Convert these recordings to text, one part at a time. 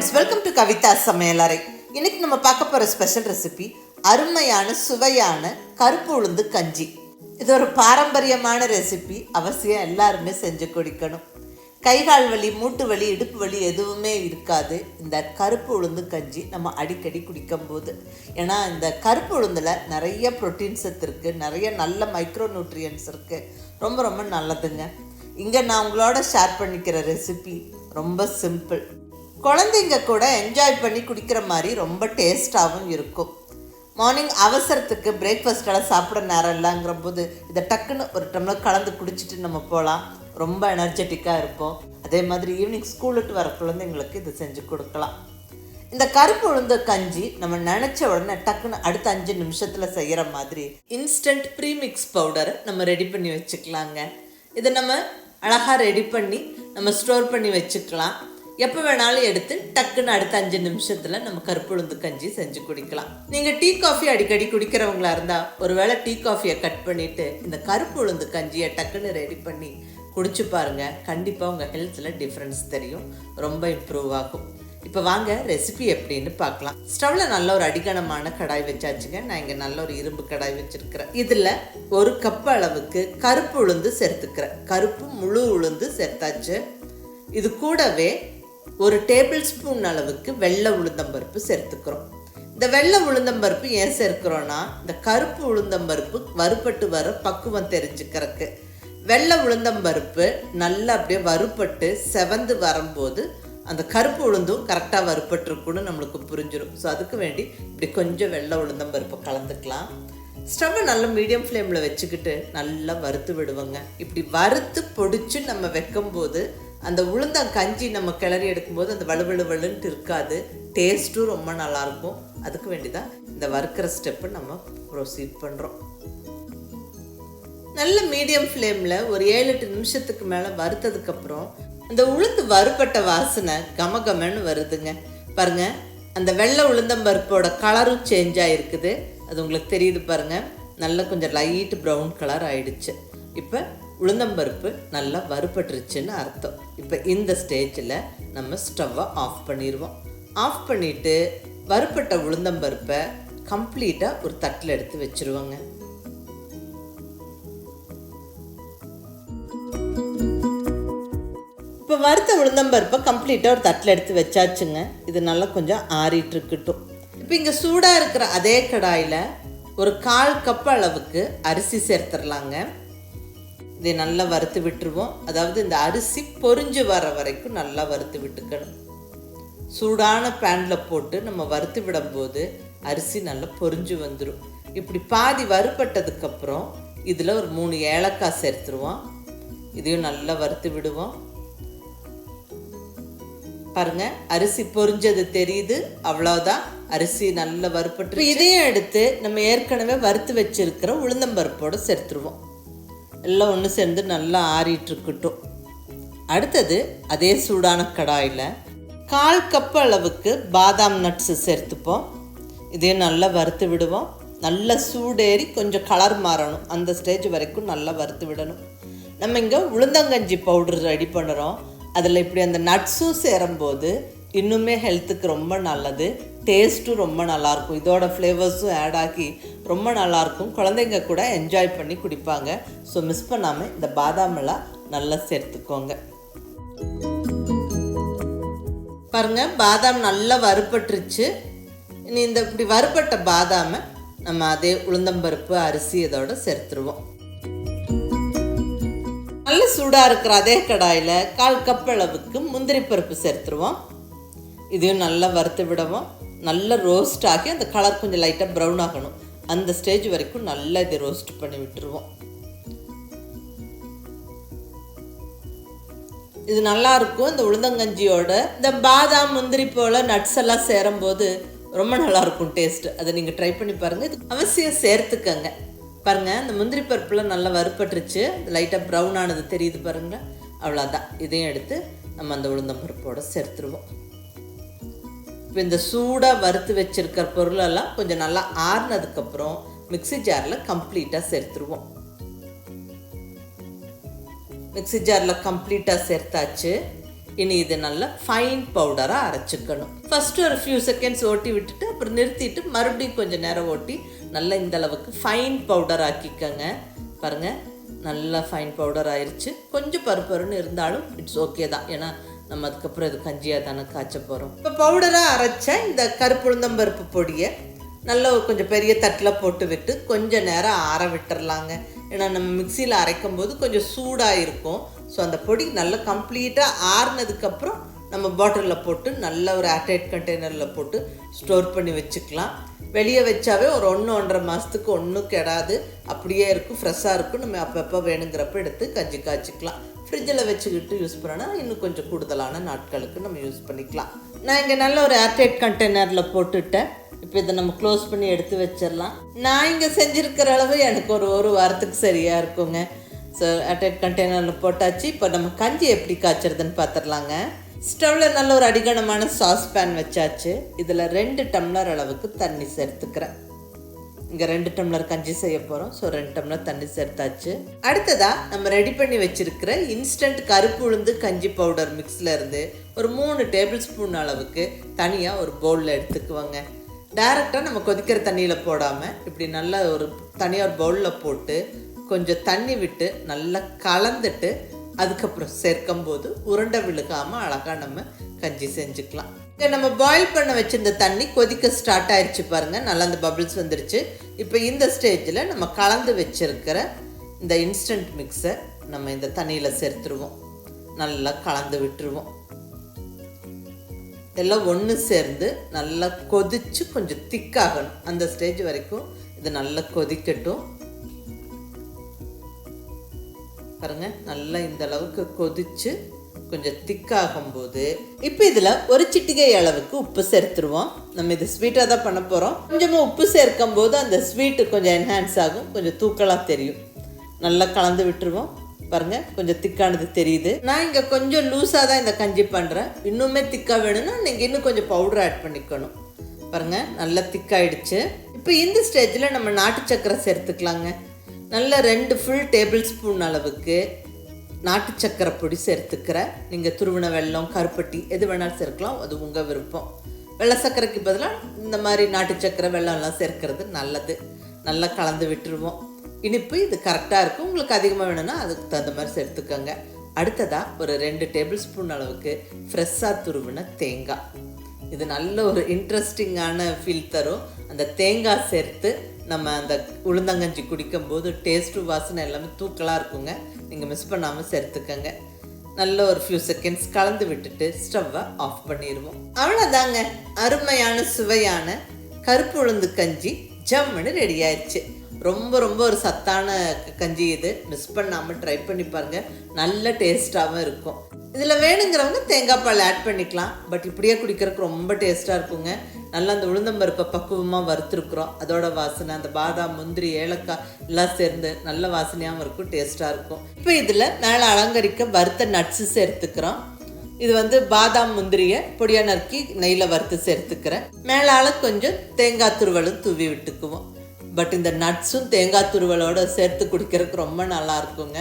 Friends welcome to Kavitha சமையலறை இன்னைக்கு நம்ம பார்க்க போகிற ஸ்பெஷல் ரெசிபி அருமையான சுவையான கருப்பு உளுந்து கஞ்சி. இது ஒரு பாரம்பரியமான ரெசிபி அவசியம் எல்லாருமே செஞ்சு குடிக்கணும். கைகால் வலி மூட்டு வலி இடுப்பு வலி எதுவுமே இருக்காது. இந்த கருப்பு உளுந்து கஞ்சி நம்ம அடிக்கடி குடிக்கும்போது. ஏன்னா இந்த கருப்பு உளுந்தில் நிறைய ப்ரோட்டீன் சத்து இருக்குது நிறைய நல்ல மைக்ரோ நியூட்ரியன்ஸ் இருக்குது ரொம்ப ரொம்ப நல்லதுங்க. இங்கே நான் உங்களோட ஷேர் பண்ணிக்கிற ரெசிபி ரொம்ப சிம்பிள் குழந்தைங்க கூட என்ஜாய் பண்ணி குடிக்கிற மாதிரி ரொம்ப டேஸ்ட்டாகவும் இருக்கும். மார்னிங் அவசரத்துக்கு பிரேக்ஃபாஸ்டெல்லாம் சாப்பிட நேரம் இல்லைங்கிற போது இதை டக்குன்னு ஒரு டம்ளர் கலந்து குடிச்சிட்டு நம்ம போகலாம். ரொம்ப எனர்ஜெட்டிக்காக இருப்போம். அதே மாதிரி ஈவினிங் ஸ்கூல் விட்டு வர குழந்தைங்களுக்கு இது செஞ்சு கொடுக்கலாம். இந்த கருப்பு உளுந்த கஞ்சி நம்ம நினச்ச உடனே டக்குன்னு அடுத்த அஞ்சு நிமிஷத்தில் செய்கிற மாதிரி இன்ஸ்டன்ட் ப்ரீமிக்ஸ் பவுடரை நம்ம ரெடி பண்ணி வச்சுக்கலாங்க. இதை நம்ம அழகாக ரெடி பண்ணி நம்ம ஸ்டோர் பண்ணி வச்சுக்கலாம். எப்போ வேணாலும் எடுத்து டக்குன்னு அடுத்த அஞ்சு நிமிஷத்தில் நம்ம கருப்பு உளுந்து கஞ்சி செஞ்சு குடிக்கலாம். நீங்கள் டீ காஃபி அடிக்கடி குடிக்கிறவங்களா இருந்தால் ஒருவேளை டீ காஃபியை கட் பண்ணிவிட்டு இந்த கருப்பு உளுந்து கஞ்சியை டக்குன்னு ரெடி பண்ணி குடிச்சு பாருங்க. கண்டிப்பாக உங்கள் ஹெல்த்தில் டிஃப்ரென்ஸ் தெரியும். ரொம்ப இம்ப்ரூவ் ஆகும். இப்போ வாங்க ரெசிபி எப்படின்னு பார்க்கலாம். ஸ்டவ்வில் நல்ல ஒரு அடிகனமான கடாய் வச்சாச்சுங்க. நான் இங்கே நல்ல ஒரு இரும்பு கடாய் வச்சுருக்கிறேன். இதில் ஒரு கப் அளவுக்கு கருப்பு உளுந்து சேர்த்துக்கிறேன். கருப்பு முழு உளுந்து சேர்த்தாச்சு. இது கூடவே ஒரு டேபிள் ஸ்பூன் அளவுக்கு வெள்ளை உளுந்தம்பருப்பு சேர்த்துக்கிறோம். இந்த வெள்ளை உளுந்தம்பருப்பு ஏன் சேர்க்கிறோன்னா இந்த கருப்பு உளுந்தம்பருப்பு வறுபட்டு வர பக்குவம் தெரிஞ்சுக்கிறதுக்கு. வெள்ளை உளுந்தம்பருப்பு நல்லா அப்படியே வறுபட்டு செவந்து வரும்போது அந்த கருப்பு உளுந்தும் கரெக்டாக வறுபட்டுருக்குன்னு நம்மளுக்கு புரிஞ்சிடும் ஸோ அதுக்கு வேண்டி இப்படி கொஞ்சம் வெள்ளை உளுந்தம்பருப்பு கலந்துக்கலாம். ஸ்டவ்வை நல்ல மீடியம் ஃப்ளேமில் வச்சுக்கிட்டு நல்லா வறுத்து விடுவோங்க. இப்படி வறுத்து பொடிச்சு நம்ம வைக்கும்போது அந்த உளுந்தம் கஞ்சி நம்ம கிளறி எடுக்கும்போது அந்த வலுவலு வலுன்ட்டு இருக்காது. டேஸ்ட்டும் ரொம்ப நல்லாயிருக்கும் அதுக்கு வேண்டிதான் இந்த வறுக்கிற ஸ்டெப்பு நம்ம ப்ரொசீட் பண்ணுறோம் நல்ல மீடியம் ஃப்ளேமில் ஒரு ஏழு எட்டு நிமிஷத்துக்கு மேலே வறுத்ததுக்கப்புறம் அந்த உளுந்து வறுபட்ட வாசனை கமகமன்னு வருதுங்க. பாருங்க அந்த வெள்ளை உளுந்தம்பருப்போட கலரும் சேஞ்ச் ஆகிருக்குது அது உங்களுக்கு தெரியுது பாருங்க. நல்லா கொஞ்சம் லைட் ப்ரௌன் கலர் ஆயிடுச்சு. இப்போ உளுந்தம்பருப்பு நல்லா வறுபட்டுருச்சுன்னு அர்த்தம். இப்போ இந்த ஸ்டேஜில் நம்ம ஸ்டவ்வை ஆஃப் பண்ணிடுவோம் ஆஃப் பண்ணிவிட்டு வறுபட்ட உளுந்தம்பருப்பை கம்ப்ளீட்டாக ஒரு தட்டில் எடுத்து வச்சுருவோங்க. இப்போ வறுத்த உளுந்தம்பருப்பை கம்ப்ளீட்டாக ஒரு தட்டில் எடுத்து வச்சாச்சுங்க. இது நல்லா கொஞ்சம் ஆறிட்டு இருக்கட்டும் இப்போ இங்கே சூடாக இருக்கிற அதே கடாயில் ஒரு கால் கப் அளவுக்கு அரிசி சேர்த்துடலாங்க இதை நல்லா வறுத்து விட்டுருவோம். அதாவது இந்த அரிசி பொரிஞ்சு வர வரைக்கும் நல்லா வறுத்து விட்டுக்கணும். சூடான பேனில் போட்டு நம்ம வறுத்து விடும்போது அரிசி நல்லா பொரிஞ்சு வந்துடும் இப்படி பாதி வறுபட்டதுக்கப்புறம் இதில் ஒரு மூணு ஏலக்காய் சேர்த்துருவோம். இதையும் நல்லா வறுத்து விடுவோம். பாருங்க அரிசி பொரிஞ்சது தெரியுது. அவ்வளோதான் அரிசி நல்லா வறுப்பட்டு இதையும் எடுத்து நம்ம ஏற்கனவே வறுத்து வச்சிருக்கிற உளுந்தம்பருப்போடு சேர்த்துருவோம். எல்லாம் ஒன்று சேர்ந்து நல்லா ஆறிட்டுருக்கட்டும். அடுத்தது அதே சூடான கடாயில் கால் கப் அளவுக்கு பாதாம் நட்ஸு சேர்த்துப்போம். இதையும் நல்லா வறுத்து விடுவோம். நல்லா சூடேறி கொஞ்சம் கலர் மாறணும். அந்த ஸ்டேஜ் வரைக்கும் நல்லா வறுத்து விடணும். நம்ம இங்கே உளுந்தங்கஞ்சி பவுடர் ரெடி பண்ணுறோம் அதில் இப்படி அந்த நட்ஸும் சேரும்போது இன்னுமே ஹெல்த்துக்கு ரொம்ப நல்லது. டேஸ்ட்டும் ரொம்ப நல்லாயிருக்கும். இதோட ஃப்ளேவர்ஸும் ஆட் ஆகி ரொம்ப நல்லாயிருக்கும். குழந்தைங்க கூட என்ஜாய் பண்ணி குடிப்பாங்க. ஸோ மிஸ் பண்ணாமல் இந்த பாதாம் எல்லாம் நல்லா சேர்த்துக்கோங்க. பாருங்கள் பாதாம் நல்லா வறுபட்டுருச்சு. இனி இந்த இப்படி வறுபட்ட பாதாமை நம்ம அதே உளுந்தம்பருப்பு அரிசி இதோட சேர்த்துருவோம். நல்ல சூடாக இருக்கிற அதே கடாயில் கால் கப் அளவுக்கு முந்திரி பருப்பு சேர்த்துருவோம். இதையும் நல்லா வறுத்து விடவும் நல்லா ரோஸ்ட் ஆகி அந்த கலர் கொஞ்சம் லைட்டாக ப்ரௌன் ஆகணும். அந்த ஸ்டேஜ் வரைக்கும் நல்லா இதை ரோஸ்ட் பண்ணி விட்டுருவோம். இது நல்லா இருக்கும். இந்த உளுந்தங்கஞ்சியோட இந்த பாதாம் முந்திரி போல் நட்ஸ் எல்லாம் சேரும்போது ரொம்ப நல்லா இருக்கும் டேஸ்ட் அதை நீங்கள் ட்ரை பண்ணி பாருங்கள் இது அவசியம் சேர்த்துக்கங்க. பாருங்கள் இந்த முந்திரி பருப்புலாம் நல்லா வறுப்பட்டுருச்சு லைட்டாக ப்ரௌன் ஆனது தெரியுது பாருங்க. அவ்வளோதான் இதையும் எடுத்து நம்ம அந்த உளுந்தம் பருப்போடு சேர்த்துருவோம். இப்போ இந்த சூடாக வறுத்து வச்சுருக்கிற பொருளெல்லாம் கொஞ்சம் நல்லா ஆறுனதுக்கப்புறம் மிக்ஸி ஜாரில் கம்ப்ளீட்டாக சேர்த்துருவோம். மிக்ஸி ஜாரில் கம்ப்ளீட்டாக சேர்த்தாச்சு. இனி இது நல்லா ஃபைன் பவுடராக அரைச்சிக்கணும். ஃபஸ்ட்டு ஒரு ஃபியூ செகண்ட்ஸ் ஓட்டி விட்டுட்டு அப்புறம் நிறுத்திட்டு மறுபடியும் கொஞ்சம் நேரம் ஓட்டி நல்லா இந்த அளவுக்கு ஃபைன் பவுடர் ஆக்கிக்கங்க. பாருங்கள் நல்லா ஃபைன் பவுடர் ஆயிடுச்சு கொஞ்சம் பருப்பருன்னு இருந்தாலும் இட்ஸ் ஓகே தான். ஏன்னா நம்ம அதுக்கப்புறம் இது கஞ்சியாக தானே காய்ச்ச போகிறோம் இப்போ பவுடராக அரைச்ச இந்த கருப்புளுந்தம்பருப்பு பொடியை நல்ல ஒரு கொஞ்சம் பெரிய தட்டில் போட்டு விட்டு கொஞ்சம் நேரம் ஆற விட்டுறலாங்க. ஏன்னா நம்ம மிக்சியில் அரைக்கும் போது கொஞ்சம் சூடாக இருக்கும். ஸோ அந்த பொடி நல்லா கம்ப்ளீட்டாக ஆறுனதுக்கப்புறம் நம்ம பாட்டிலில் போட்டு நல்ல ஒரு ஏர்டைட் கண்டெய்னரில் போட்டு ஸ்டோர் பண்ணி வச்சுக்கலாம். வெளியே வச்சாவே ஒரு ஒன்று ஒன்றரை மாதத்துக்கு ஒன்றும் கெடாது. அப்படியே இருக்கும் ஃப்ரெஷ்ஷாக இருக்கும். நம்ம அப்பப்போ வேணுங்கிறப்ப எடுத்து கஞ்சி காய்ச்சிக்கலாம். ஃப்ரிட்ஜில் வச்சுக்கிட்டு யூஸ் பண்ணோன்னா இன்னும் கொஞ்சம் கூடுதலான நாட்களுக்கு நம்ம யூஸ் பண்ணிக்கலாம். நான் இங்கே நல்ல ஒரு ஏர்டைட் கண்டெய்னரில் போட்டுட்டேன். இப்போ இதை நம்ம க்ளோஸ் பண்ணி எடுத்து வச்சிடலாம். நான் இங்கே செஞ்சுருக்கிற அளவு எனக்கு ஒரு ஒரு வாரத்துக்கு சரியாக இருக்குங்க. ஸோ ஏர்டைட் கண்டெய்னரில் போட்டாச்சு. இப்போ நம்ம கஞ்சி எப்படி காய்ச்சறதுன்னு பார்த்துடலாங்க ஸ்டவ்வில் நல்ல ஒரு அடிகனமான சாஸ் பேன் வச்சாச்சு. இதில் ரெண்டு டம்ளர் அளவுக்கு தண்ணி சேர்த்துக்கிறேன். இங்கே ரெண்டு டம்ளர் கஞ்சி செய்ய போகிறோம் ஸோ ரெண்டு டம்ளர் தண்ணி சேர்த்தாச்சு. அடுத்ததாக நம்ம ரெடி பண்ணி வச்சிருக்கிற இன்ஸ்டன்ட் கருப்பு உளுந்து கஞ்சி பவுடர் மிக்ஸில் இருந்து ஒரு மூணு டேபிள் ஸ்பூன் அளவுக்கு தனியாக ஒரு பவுலில் எடுத்துக்குவாங்க. டைரெக்டாக நம்ம கொதிக்கிற தண்ணியில் போடாமல் இப்படி நல்லா ஒரு தனியாக ஒரு பவுலில் போட்டு கொஞ்சம் தண்ணி விட்டு நல்லா கலந்துட்டு அதுக்கப்புறம் சேர்க்கும் போது உருண்டை விழுகாமல் அழகாக நம்ம கஞ்சி செஞ்சுக்கலாம். இங்கே நம்ம பாயில் பண்ண வச்சிருந்த தண்ணி கொதிக்க ஸ்டார்ட் ஆயிடுச்சு பாருங்கள் நல்லா அந்த பபிள்ஸ் வந்துருச்சு. இப்போ இந்த ஸ்டேஜில் நம்ம கலந்து வச்சிருக்கிற இந்த இன்ஸ்டன்ட் மிக்ஸை நம்ம இந்த தண்ணியில் சேர்த்துருவோம். நல்லா கலந்து விட்டுருவோம். எல்லாம் ஒன்று சேர்ந்து நல்லா கொதிச்சு கொஞ்சம் திக்காகணும் அந்த ஸ்டேஜ் வரைக்கும் இது நல்லா கொதிக்கட்டும். பாருங்கள் நல்லா இந்த அளவுக்கு கொதிச்சு கொஞ்சம் திக்காகும் போது இப்போ இதில் ஒரு சிட்டிகை அளவுக்கு உப்பு சேர்த்துருவோம். நம்ம இது ஸ்வீட்டாக தான் பண்ண போகிறோம் கொஞ்சமாக உப்பு சேர்க்கும் போது அந்த ஸ்வீட்டு கொஞ்சம் என்ஹான்ஸ் ஆகும். கொஞ்சம் தூக்கலாக தெரியும். நல்லா கலந்து விட்டுருவோம். பாருங்கள் கொஞ்சம் திக்கானது தெரியுது. நான் இங்கே கொஞ்சம் லூஸாக தான் இந்த கஞ்சி பண்ணுறேன் இன்னுமே திக்காக வேணும்னா நீங்கள் இன்னும் கொஞ்சம் பவுடர் ஆட் பண்ணிக்கணும். பாருங்கள் நல்லா திக்காயிடுச்சு. இப்போ இந்த ஸ்டேஜில் நம்ம நாட்டு சக்கரை சேர்த்துக்கலாங்க. நல்ல ரெண்டு ஃபுல் டேபிள் ஸ்பூன் அளவுக்கு நாட்டு சக்கரை பொடி சேர்த்துக்கிற. நீங்கள் துருவின வெள்ளம் கருப்பட்டி எது வேணாலும் சேர்க்கலாம். அது உங்கள் விருப்பம். வெள்ளை சர்க்கரைக்கு பதிலாக இந்த மாதிரி நாட்டு சக்கரை வெள்ளம்லாம் சேர்க்கறது நல்லது. நல்லா கலந்து விட்டுருவோம். இனிப்பு இது கரெக்டாக இருக்கும். உங்களுக்கு அதிகமாக வேணும்னா அதுக்கு தகுந்த மாதிரி சேர்த்துக்கோங்க. அடுத்ததாக ஒரு ரெண்டு டேபிள் ஸ்பூன் அளவுக்கு ஃப்ரெஷ்ஷாக துருவின தேங்காய். இது நல்ல ஒரு இன்ட்ரெஸ்டிங்கான ஃபீல் தரும். அந்த தேங்காய் சேர்த்து நம்ம அந்த உளுந்தங்கஞ்சி குடிக்கும்போது டேஸ்ட்டு வாசனை எல்லாமே தூக்கலாக இருக்குங்க. நீங்கள் மிஸ் பண்ணாமல் சேர்த்துக்கங்க நல்ல ஒரு ஃபியூ செகண்ட்ஸ் கலந்து விட்டுட்டு ஸ்டவ்வை ஆஃப் பண்ணிடுவோம் அவ்வளோதாங்க அருமையான சுவையான கருப்பு உளுந்து கஞ்சி. ஜம்முன்னு ரெடி ஆயிடுச்சு ரொம்ப ரொம்ப ஒரு சத்தான கஞ்சி இது. மிஸ் பண்ணாமல் ட்ரை பண்ணி பாருங்கள் நல்ல டேஸ்ட்டாகவும் இருக்கும். இதில் வேணுங்கிறவங்க தேங்காய் பால் ஆட் பண்ணிக்கலாம். பட் இப்படியே குடிக்கிறதுக்கு ரொம்ப டேஸ்ட்டாக இருக்குங்க. நல்லா அந்த உளுந்தம்பருப்பை பக்குவமாக வறுத்துருக்குறோம். அதோட வாசனை அந்த பாதாம் முந்திரி ஏலக்காய் எல்லாம் சேர்ந்து நல்ல வாசனையாகவும் இருக்கும் டேஸ்ட்டாக இருக்கும். இப்போ இதில் நல்லா அலங்கரிக்க வறுத்த நட்ஸு சேர்த்துக்கிறோம். இது வந்து பாதாம் முந்திரியை பொடியாக நறுக்கி நெய்யில் வறுத்து சேர்த்துக்கிறேன். மேலால் கொஞ்சம் தேங்காய் துருவலும் தூவி விட்டுக்குவோம். பட் இந்த நட்ஸும் தேங்காய் துருவலோடு சேர்த்து குடிக்கிறதுக்கு ரொம்ப நல்லா இருக்குங்க.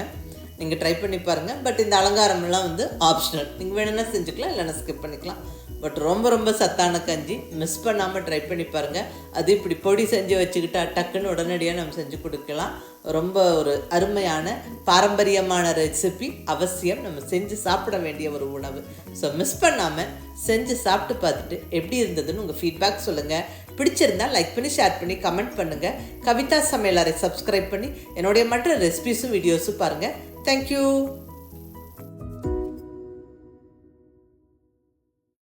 நீங்கள் ட்ரை பண்ணி பாருங்கள் பட் இந்த அலங்காரமெல்லாம் வந்து ஆப்ஷனல் நீங்கள் வேணும்னா செஞ்சுக்கலாம் இல்லைன்னா ஸ்கிப் பண்ணிக்கலாம். பட் ரொம்ப ரொம்ப சத்தான கஞ்சி. மிஸ் பண்ணாமல் ட்ரை பண்ணி பாருங்கள் அது இப்படி பொடி செஞ்சு வச்சுக்கிட்டா டக்குன்னு உடனடியாக நம்ம செஞ்சு கொடுக்கலாம். ரொம்ப ஒரு அருமையான பாரம்பரியமான ரெசிபி அவசியம். நம்ம செஞ்சு சாப்பிட வேண்டிய ஒரு உணவு. ஸோ மிஸ் பண்ணாமல் செஞ்சு சாப்பிட்டு பார்த்துட்டு எப்படி இருந்ததுன்னு உங்கள் ஃபீட்பேக் சொல்லுங்கள் பிடிச்சிருந்தா லைக் பண்ணி ஷேர் பண்ணி கமெண்ட் பண்ணுங்கள் கவிதா சமையலரை சப்ஸ்கிரைப் பண்ணி என்னுடைய மற்ற ரெசிபிஸும் வீடியோஸும் பாருங்கள் தேங்க்யூ